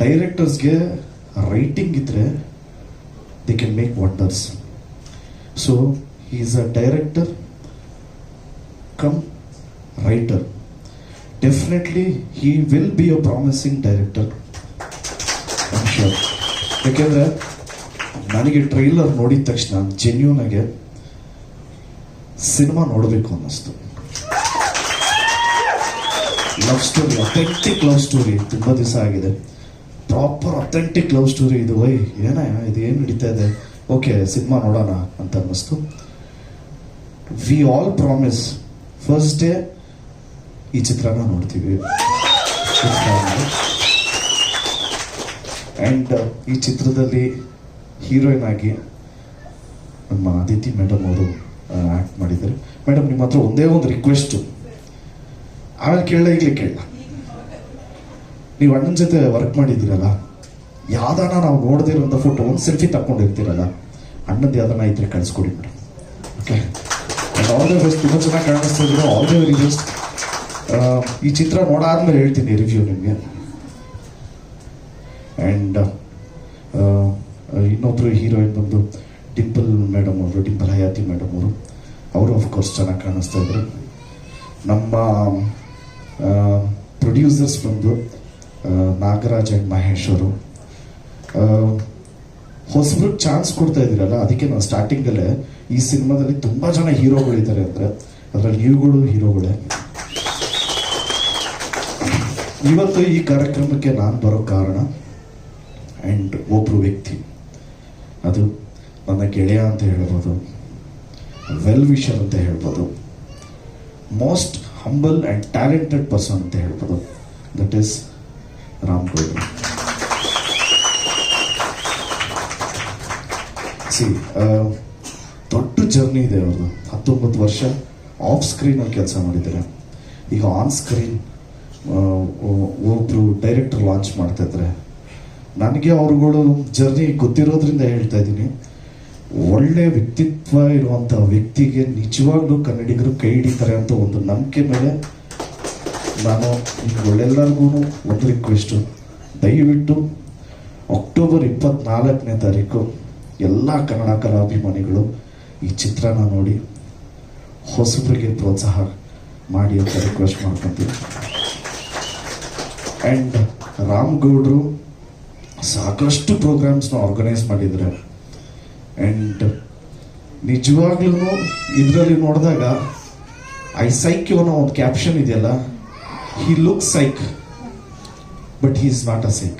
ಡೈರೆಕ್ಟರ್ಸ್ಗೆ writing ಇದ್ರೆ they can make wonders so is a director cum writer definitely he will be a promising director sure ಯಾಕೆಂದ್ರೆ, ನನಗೆ trailer ನೋಡಿದ ತಕ್ಷಣ genuine ಆಗಿ cinema ನೋಡಬೇಕು ಅನ್ನಿಸ್ತು. Love story authentic love story ತುಂಬಾ ದಿವಸ ಆಗಿದೆ. ಪ್ರಾಪರ್ ಅಥೆಂಟಿಕ್ ಲವ್ ಸ್ಟೋರಿ ಇದು. ವೈ ಏನ, ಇದು ಏನು ನಡೀತಾ ಇದೆ? ಓಕೆ, ಸಿನಿಮಾ ನೋಡೋಣ ಅಂತ ಅನ್ನಿಸ್ತು. We all promise first day ಈ ಚಿತ್ರನ ನೋಡ್ತೀವಿ. ಅಂಡ್ ಈ ಚಿತ್ರದಲ್ಲಿ ಹೀರೋಯಿನ್ ಆಗಿ ನಮ್ಮ ಅದಿತಿ ಮೇಡಮ್ ಅವರು ಆಕ್ಟ್ ಮಾಡಿದ್ದಾರೆ. ಮೇಡಮ್ ನಿಮ್ಮ ಹತ್ರ ಒಂದೇ ಒಂದು ರಿಕ್ವೆಸ್ಟು ಆಮೇಲೆ ಕೇಳಲೇ ಈಗಲೇ ಕೇಳಲ್ಲ ನೀವು ಅಣ್ಣನ ಜೊತೆ ವರ್ಕ್ ಮಾಡಿದ್ದೀರಲ್ಲ, ಯಾವ್ದಾನ ನಾವು ನೋಡದೇ ಇರೋಂಥ ಫೋಟೋ ಒಂದು ಸೆಲ್ಫಿ ತಗೊಂಡಿರ್ತೀರಲ್ಲ ಅಣ್ಣದ್ದು ಯಾವ್ದಾನ ಇದ್ರೆ ಕಳಿಸ್ಕೊಡಿ ಮೇಡಮ್ ಓಕೆ ಆಲ್ ತುಂಬ ಚೆನ್ನಾಗಿ ಕಾಣಿಸ್ತಾ ಇದ್ರು ಆಲ್ ದ ಬೆಸ್ಟ್ ಈ ಚಿತ್ರ ನೋಡಾದ್ಮೇಲೆ ಹೇಳ್ತೀನಿ ರಿವ್ಯೂ ನಿಮಗೆ. ಆ್ಯಂಡ್ ಇನ್ನೊಬ್ರು ಹೀರೋಯಿನ್ ಬಂದು ಡಿಂಪಲ್ ಮೇಡಮ್ ಅವರು ಡಿಂಪಲ್ ಹಯಾತಿ ಮೇಡಮ್ ಅವರು ಅವರು ಅಫ್ಕೋರ್ಸ್ ಚೆನ್ನಾಗಿ ಕಾಣಿಸ್ತಾ ಇದ್ರು. ನಮ್ಮ ಪ್ರೊಡ್ಯೂಸರ್ಸ್ ಬಂದು ನಾಗರಾಜ್ ಅಂಡ್ ಮಹೇಶ್ ಅವರು. ಚಾನ್ಸ್ ಕೊಡ್ತಾ ಇದ್ದೀರಲ್ಲ, ಅದಕ್ಕೆ ನಾವು ಸ್ಟಾರ್ಟಿಂಗಲ್ಲೇ ಈ ಸಿನಿಮಾದಲ್ಲಿ ತುಂಬ ಜನ ಹೀರೋಗಳಿದ್ದಾರೆ ಅಂದರೆ ಅದರಲ್ಲಿ ನೀವುಗಳು ಹೀರೋಗಳೇ. ಇವತ್ತು ಈ ಕಾರ್ಯಕ್ರಮಕ್ಕೆ ನಾನು ಬರೋ ಕಾರಣ ಆ್ಯಂಡ್ ಒಬ್ಬರು ವ್ಯಕ್ತಿ. ಅದು ನನ್ನ ಗೆಳೆಯ ಅಂತ ಹೇಳ್ಬೋದು, ವೆಲ್ ವಿಷರ್ ಅಂತ ಹೇಳ್ಬೋದು, most humble and talented person ಅಂತ ಹೇಳ್ಬೋದು. ದಟ್ ಈಸ್ ರಾಮ್ ಗೌಡ್ರು ಸಿ ದೊಡ್ಡ ಜರ್ನಿ ಇದೆ ಅವ್ರದ್ದು ಹತ್ತೊಂಬತ್ತು ವರ್ಷ ಆಫ್ ಸ್ಕ್ರೀನಲ್ಲಿ ಕೆಲಸ ಮಾಡಿದ್ದಾರೆ ಈಗ ಆನ್ ಸ್ಕ್ರೀನ್ ಒಬ್ರು ಡೈರೆಕ್ಟರ್ ಲಾಂಚ್ ಮಾಡ್ತಾ ಇದ್ದಾರೆ ನನಗೆ ಅವ್ರುಗಳು ಜರ್ನಿ ಗೊತ್ತಿರೋದ್ರಿಂದ ಹೇಳ್ತಾ ಇದ್ದೀನಿ. ಒಳ್ಳೆ ವ್ಯಕ್ತಿತ್ವ ಇರುವಂಥ ವ್ಯಕ್ತಿಗೆ ನಿಜವಾಗ್ಲೂ ಕನ್ನಡಿಗರು ಕೈ ಹಿಡಿತಾರೆ ಅಂತ ಒಂದು ನಂಬಿಕೆ ಮೇಲೆ ನಾನು ನಿಮ್ಗಳೆಲ್ಲರಿಗೂ ಒಂದು ರಿಕ್ವೆಸ್ಟು ದಯವಿಟ್ಟು ಅಕ್ಟೋಬರ್ ಇಪ್ಪತ್ನಾಲ್ಕನೇ ತಾರೀಕು ಎಲ್ಲ ಕನ್ನಡ ಕಲಾಭಿಮಾನಿಗಳು ಈ ಚಿತ್ರನ ನೋಡಿ ಹೊಸಬರಿಗೆ ಪ್ರೋತ್ಸಾಹ ಮಾಡಿ ಅಂತ ರಿಕ್ವೆಸ್ಟ್ ಮಾಡ್ಕೊತೀವಿ. ಆ್ಯಂಡ್ ರಾಮ್ ಗೌಡ್ರು ಸಾಕಷ್ಟು ಪ್ರೋಗ್ರಾಮ್ಸ್ನ ಆರ್ಗನೈಸ್ ಮಾಡಿದ್ದಾರೆ ಆ್ಯಂಡ್ ನಿಜವಾಗ್ಲೂ ಇದರಲ್ಲಿ ನೋಡಿದಾಗ ಐ ಸೈಕ್ ಅನ್ನೋ ಒಂದು ಕ್ಯಾಪ್ಷನ್ ಇದೆಯಲ್ಲ? He looks sick, but he is not a sick.